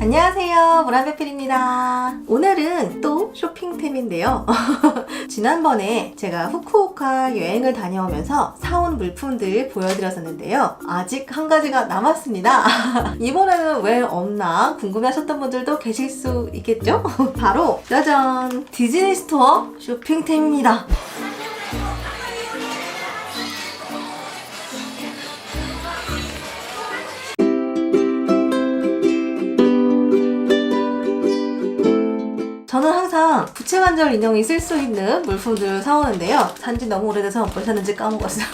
안녕하세요. 무라베필입니다. 오늘은 또 쇼핑템인데요. 지난번에 제가 후쿠오카 여행을 다녀오면서 사온 물품들 보여드렸었는데요. 아직 한 가지가 남았습니다. 이번에는 왜 없나 궁금해하셨던 분들도 계실 수 있겠죠? 바로 짜잔! 디즈니 스토어 쇼핑템입니다 저는 항상 부채 관절 인형이 쓸 수 있는 물품들을 사오는데요. 산지 너무 오래돼서 뭘 샀는지 까먹었어요.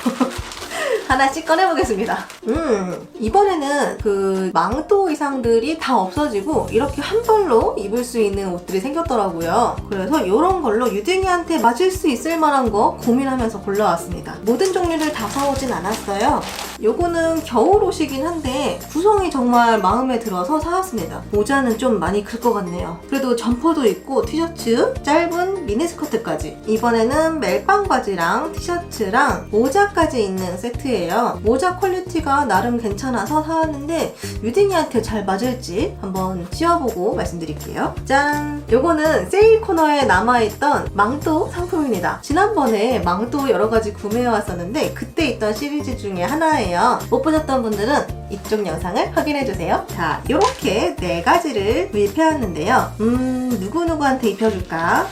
하나씩 꺼내보겠습니다. 음, 이번에는 그 망토 의상들이 다 없어지고 이렇게 한 벌로 입을 수 있는 옷들이 생겼더라고요. 그래서 이런 걸로 유딩이한테 맞을 수 있을 만한 거 고민하면서 골라왔습니다. 모든 종류를 다 사오진 않았어요. 요거는 겨울 옷이긴 한데 구성이 정말 마음에 들어서 사왔습니다. 모자는 좀 많이 클 것 같네요. 그래도 점퍼도 있고 티셔츠, 짧은 미니스커트까지. 이번에는 멜빵 바지랑 티셔츠랑 모자까지 있는 세트예요. 모자 퀄리티가 나름 괜찮아서 사왔는데 유딩이한테 잘 맞을지 한번 씌워보고 말씀드릴게요. 짠! 요거는 세일 코너에 남아있던 망토 상품입니다. 지난번에 망토 여러 가지 구매해왔었는데 그때 있던 시리즈 중에 하나 예요. 못 보셨던 분들은 이쪽 영상을 확인해주세요. 자, 이렇게 네 가지를 구입해왔는데요. 음, 누구누구한테 입혀줄까?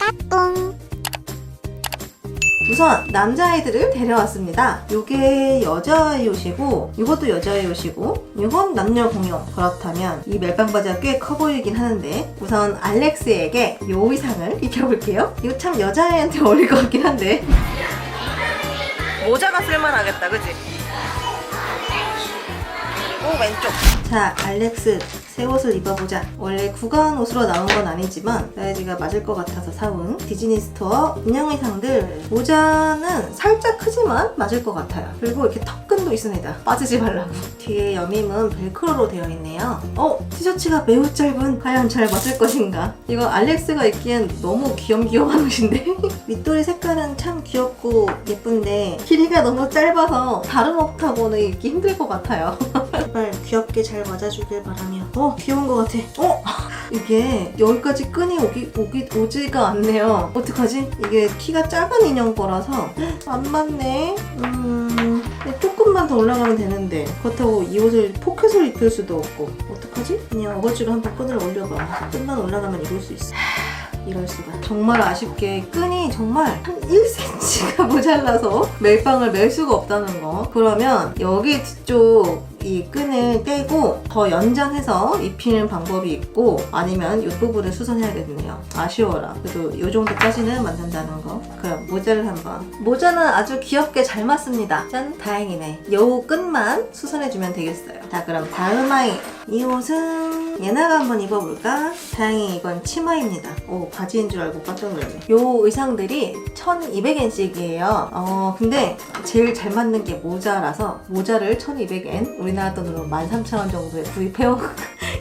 우선 남자아이들을 데려왔습니다. 이게 여자아이 옷이고 이것도 여자아이 옷이고 이건 남녀 공용 그렇다면 이 멜빵 바지가 꽤 커 보이긴 하는데 우선 알렉스에게 이 의상을 입혀볼게요. 이거 참 여자아이한테 어울릴 것 같긴 한데 모자가 쓸만하겠다 그 Amen. 지? 오 왼쪽. 자 알렉스 새 옷을 입어보자. 원래 구간 옷으로 나온 건 아니지만 사이즈가 맞을 것 같아서 사온 디즈니 스토어 인형 의상들. 모자는 살짝 크지만 맞을 것 같아요. 그리고 이렇게 턱끈도 있습니다. 빠지지 말라고. 뒤에 여밈은 벨크로로 되어 있네요. 어 티셔츠가 매우 짧은 과연 잘 맞을 것인가? 이거 알렉스가 입기엔 너무 귀염귀염한 옷인데? 윗도리 색깔은 참 귀엽고 예쁜데 길이가 너무 짧아서 다른 옷하고는 입기 힘들 것 같아요 귀엽게 잘 맞아주길 바라며. 어 귀여운 것 같아. 어? 이게 여기까지 끈이 오기, 오기 오지가 않네요. 어떡하지? 이게 키가 작은 인형 거라서 안 맞네. 음 조금만 더 올라가면 되는데 그렇다고 이 옷을 포켓을 입힐 수도 없고. 어떡하지? 그냥 어거지로 한번 끈을 올려봐. 끈만 올라가면 입을 수 있어. 이럴 수가. 정말 아쉽게 끈이 정말 한 1cm가 모자라서 멜빵을 멜 수가 없다는 거. 그러면 여기 뒤쪽 이 끈을 떼고 더 연장해서 입히는 방법이 있고 아니면 이 부분을 수선해야겠네요. 아쉬워라. 그래도 이 정도까지는 만든다는 거. 그럼 모자를 한번. 모자는 아주 귀엽게 잘 맞습니다. 짠 다행이네. 요 끈만 수선해주면 되겠어요. 자 그럼 다음 아이. 이 옷은 예나가 한번 입어볼까? 다행히 이건 치마입니다. 오 바지인 줄 알고 깜짝 놀랐네. 요 의상들이 1200엔씩이에요. 어 근데 제일 잘 맞는 게 모자라서 모자를 1200엔 우리나라 돈으로 13,000원 정도에 구입해요.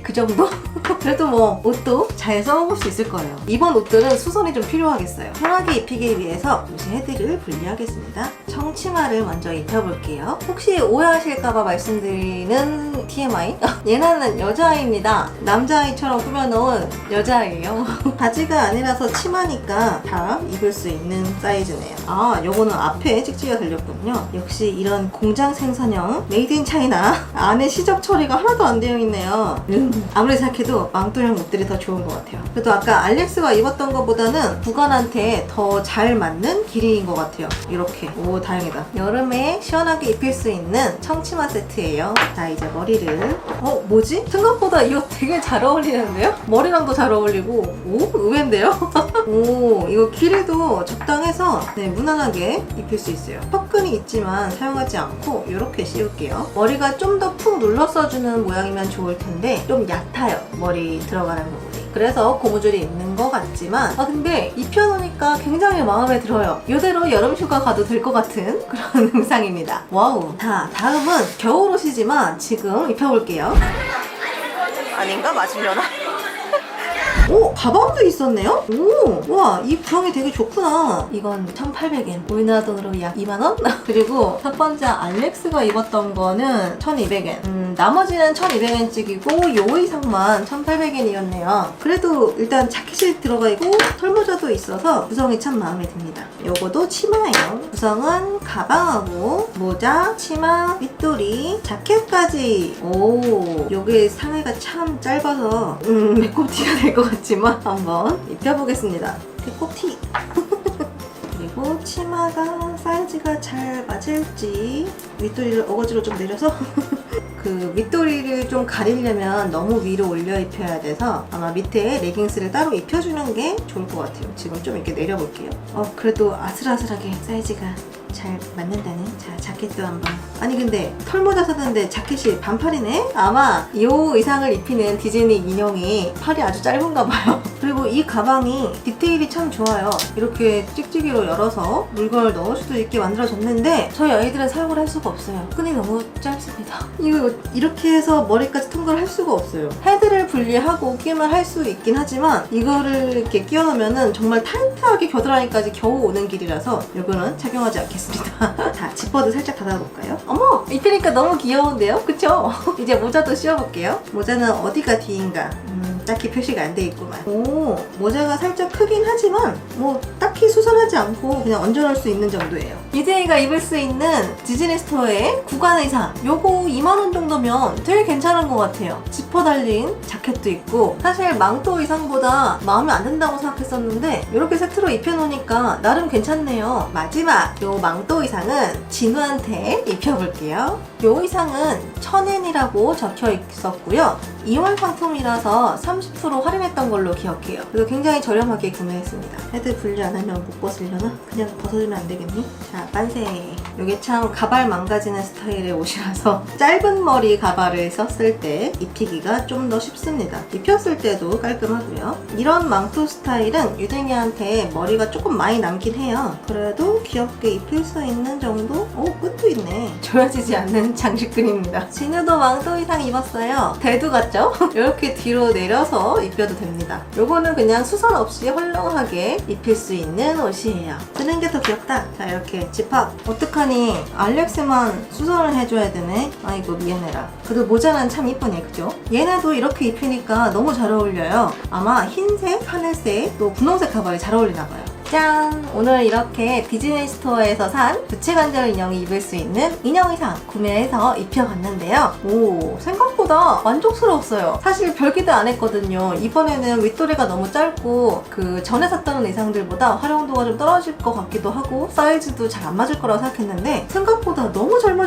그 정도? 그래도 뭐 옷도 잘 써먹을 수 있을 거예요. 이번 옷들은 수선이 좀 필요하겠어요. 편하게 입히기 위해서 잠시 헤드를 분리하겠습니다. 청치마를 먼저 입혀볼게요. 혹시 오해하실까봐 말씀드리는 TMI? 얘는 여자아이입니다. 남자아이처럼 꾸며놓은 여자아이예요. 바지가 아니라서 치마니까 다 입을 수 있는 사이즈네요. 아, 요거는 앞에 찍찍이가 달렸군요. 역시 이런 공장 생산형 메이드 인 차이나 안에 시접 처리가 하나도 안 되어 있네요. 음, 아무리 생각해도 망토형 옷들이 더 좋은 것 같아요. 그래도 아까 알렉스가 입었던 것보다는 구간한테 더 잘 맞는 길이인 것 같아요. 이렇게. 오, 다행이다. 여름에 시원하게 입힐 수 있는 청치마 세트예요. 자, 이제 머리를. 어, 뭐지? 생각보다 이거 되게 잘 어울리는데요? 머리랑도 잘 어울리고. 오, 의외인데요? 오, 이거 길이도 적당해서 네, 무난하게 입힐 수 있어요. 턱끈이 있지만 사용하지 않고 이렇게 씌울게요. 머리가 좀 더 푹 눌러 써주는 모양이면 좋을 텐데 좀 얕아요. 머리 들어가는 부분이. 그래서 고무줄이 있는 것 같지만 아 근데 입혀놓으니까 굉장히 마음에 들어요. 이대로 여름 휴가 가도 될 것 같은 그런 의상입니다. 와우. 자, 다음은 겨울 옷이지만 지금 입혀볼게요. 아닌가? 맞으려나? 오 가방도 있었네요? 오 우와 이 구성이 되게 좋구나 이건 1800엔 우리나라 돈으로 약 2만원? 그리고 첫 번째 알렉스가 입었던 거는 1200엔 음 나머지는 1200엔씩이고 요 이상만 1800엔이었네요. 그래도 일단 자켓이 들어가 있고 털모자도 있어서 구성이 참 마음에 듭니다. 요거도 치마예요. 구성은 가방하고 모자, 치마, 윗도리, 자켓까지. 오, 요게 상해가 참 짧아서 음, 배꼽 티가 될 것 같 지만 한번 입혀보겠습니다. 배꼽티. 그리고 치마가 사이즈가 잘 맞을지 윗도리를 어거지로 좀 내려서 그 윗도리를 좀 가리려면 너무 위로 올려 입혀야 돼서 아마 밑에 레깅스를 따로 입혀주는 게 좋을 것 같아요. 지금 좀 이렇게 내려볼게요. 어 그래도 아슬아슬하게 사이즈가 잘 맞는다는 자 자켓도 한번 아니 근데 털모자 샀는데 자켓이 반팔이네? 아마 이 의상을 입히는 디즈니 인형이 팔이 아주 짧은가 봐요. 그리고 이 가방이 디테일이 참 좋아요. 이렇게 찍찍이로 열어서 물건을 넣을 수도 있게 만들어졌는데 저희 아이들은 사용을 할 수가 없어요. 끈이 너무 짧습니다. 이거 이렇게 해서 머리까지 통과를 할 수가 없어요. 헤드를 분리하고 끼면 할 수 있긴 하지만 이거를 이렇게 끼워 놓으면은 정말 타이트하게 겨드랑이까지 겨우 오는 길이라서 이거는 착용하지 않겠습니다. 자 지퍼도 살짝 닫아볼까요? 어머 입히니까 너무 귀여운데요? 그쵸? 이제 모자도 씌워볼게요 모자는 어디가 뒤인가 음, 딱히 표시가 안 돼 있구만. 오 모자가 살짝 크긴 하지만 뭐 딱히 수선하지 않고 그냥 얹어놓을 수 있는 정도예요. 이재희가 입을 수 있는 디즈니 스토어의 구간 의상. 요거 2만원 정도면 되게 괜찮은 것 같아요. 지퍼 달린 자켓도 있고 사실 망토 의상보다 마음에 안 든다고 생각했었는데 이렇게 세트로 입혀놓으니까 나름 괜찮네요. 마지막 요 망토 의상은 진우한테 입혀볼게요. 요 의상은 천엔이라고 적혀 있었고요 2월 상품이라서 30% 할인했던 걸로 기억해요. 그리고 굉장히 저렴하게 구매했습니다. 헤드 분리 안 하면 못 벗으려나? 그냥 벗어주면 안 되겠니? 자, 만세. 이게 참 가발 망가지는 스타일의 옷이라서 짧은 머리 가발을 썼을 때 입히기가 좀 더 쉽습니다. 입혔을 때도 깔끔하고요. 이런 망토 스타일은 유댕이한테 머리가 조금 많이 남긴 해요. 그래도 귀엽게 입힐 수 있는 정도? 오, 끝도 있네. 조여지지 않는 장식끈입니다. 진우도 망토 이상 입었어요. 대두 같죠? 이렇게 뒤로 내려서 입혀도 됩니다. 요거는 그냥 수선 없이 헐렁하게 입힐 수 있는 옷이에요. 쓰는 게 더 귀엽다. 자, 이렇게 집합. 어떡하니? 알렉스만 수선을 해줘야 되네. 아이고, 미안해라. 그래도 모자는 참 이쁘네, 그죠? 얘네도 이렇게 입히니까 너무 잘 어울려요. 아마 흰색, 하늘색, 또 분홍색 가발이 잘 어울리나 봐요. 짠! 오늘 이렇게 디즈니 스토어에서 산 부채관절 인형이 입을 수 있는 인형 의상 구매해서 입혀봤는데요. 오, 생각보다 만족스러웠어요. 사실 별 기대 안 했거든요. 이번에는 윗도리가 너무 짧고 그 전에 샀던 의상들보다 활용도가 좀 떨어질 것 같기도 하고 사이즈도 잘 안 맞을 거라고 생각했는데 생각보다 너무 잘 맞아요.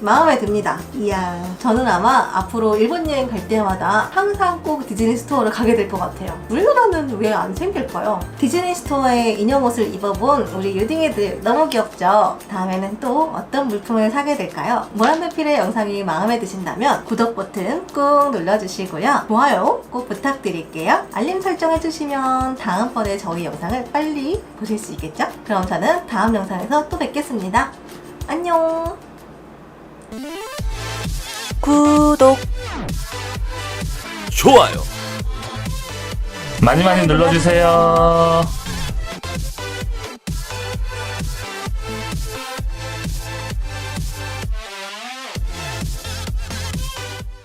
마음에 듭니다. 이야, 저는 아마 앞으로 일본 여행 갈 때마다 항상 꼭 디즈니 스토어를 가게 될 것 같아요. 우리나라는 왜 안 생길까요? 디즈니 스토어에 인형 옷을 입어본 우리 유딩이들 너무 귀엽죠? 다음에는 또 어떤 물품을 사게 될까요? 모란드필의 영상이 마음에 드신다면 구독 버튼 꾹 눌러주시고요. 좋아요 꼭 부탁드릴게요. 알림 설정 해주시면 다음번에 저희 영상을 빨리 보실 수 있겠죠? 그럼 저는 다음 영상에서 또 뵙겠습니다. 안녕! 구독 좋아요. 많이 많이 눌러주세요.